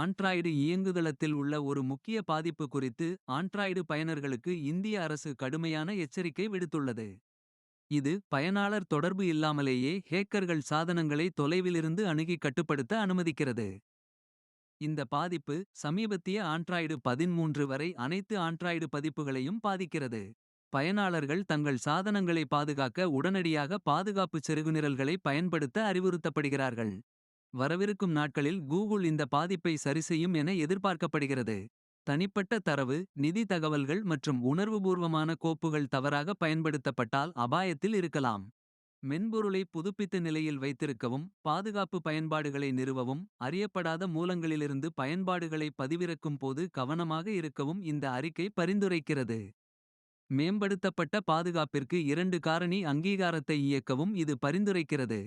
Android இயங்குதளத்தில் உள்ள ஒரு முக்கிய பாதிப்பு குறித்து ஆண்ட்ராய்டு பயனர்களுக்கு இந்திய அரசு கடுமையான எச்சரிக்கை விடுத்துள்ளது. இது பயனாளர் தொடர்பு இல்லாமலேயே ஹேக்கர்கள் சாதனங்களை தொலைவிலிருந்து அணுகி கட்டுப்படுத்த அனுமதிக்கிறது. இந்த பாதிப்பு சமீபத்திய ஆண்ட்ராய்டு 13 வரை அனைத்து ஆண்ட்ராய்டு பதிப்புகளையும் பாதிக்கிறது. பயனாளர்கள் தங்கள் சாதனங்களை பாதுகாக்க உடனடியாக பாதுகாப்புச் செருகுநிரல்களை பயன்படுத்த அறிவுறுத்தப்படுகிறார்கள். வரவிருக்கும் நாட்களில் கூகுள் இந்த பாதிப்பை சரிசெய்யும் என எதிர்பார்க்கப்படுகிறது. தனிப்பட்ட தரவு நிதி தகவல்கள் மற்றும் உணர்வுபூர்வமான கோப்புகள் தவறாக பயன்படுத்தப்பட்டால் அபாயத்தில் இருக்கலாம். மென்பொருளை புதுப்பித்த நிலையில் வைத்திருக்கவும். பாதுகாப்பு பயன்பாடுகளை நிறுவவும். அறியப்படாத மூலங்களிலிருந்து பயன்பாடுகளை பதிவிறக்கும் போது கவனமாக இருக்கவும் இந்த அறிக்கை பரிந்துரைக்கிறது. மேம்படுத்தப்பட்ட பாதுகாப்பிற்கு இரண்டு காரணி அங்கீகாரத்தை இயக்கவும் இது பரிந்துரைக்கிறது.